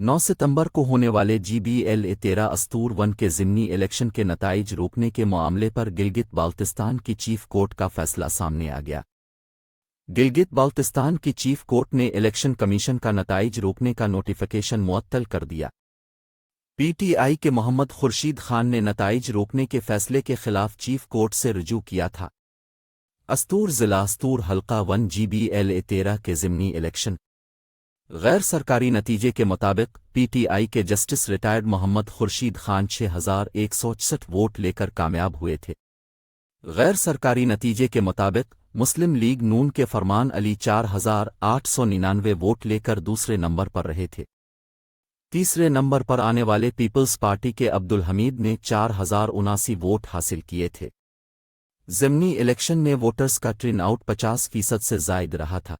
9 सितंबर को होने वाले जी बी एल ए तेरह अस्तूर वन के ज़िमनी इलेक्शन के नतज रोकने के मामले पर गिलगित बाल्तिस्तान की चीफ कोर्ट का फैसला सामने आ गया। गिलगित बाल्तिस्तान की चीफ कोर्ट ने इलेक्शन कमीशन का नतज रोकने का नोटिफिकेशन मुअत्तल कर दिया। पीटीआई के मोहम्मद खुर्शीद खान ने नतज रोकने के फैसले के खिलाफ चीफ कोर्ट से रजू किया था। अस्तूर जिला अस्तूर हल्का one G B L A तेरह के ज़िमनी इलेक्शन। गैर सरकारी नतीजे के मुताबिक, पीटीआई के जस्टिस रिटायर्ड मोहम्मद खुर्शीद खान छह हज़ार एक सौ वोट लेकर कामयाब हुए थे। गैर सरकारी नतीजे के मुताबिक, मुस्लिम लीग नून के फरमान अली चार हज़ार आठ सौ निन्यानवे वोट लेकर दूसरे नंबर पर रहे थे। तीसरे नंबर पर आने वाले पीपल्स पार्टी के अब्दुल हमीद ने चार हज़ार उनासी वोट हासिल किए थे। जिमनी इलेक्शन में वोटर्स का ट्रिन आउट पचास फ़ीसद से जायद रहा था।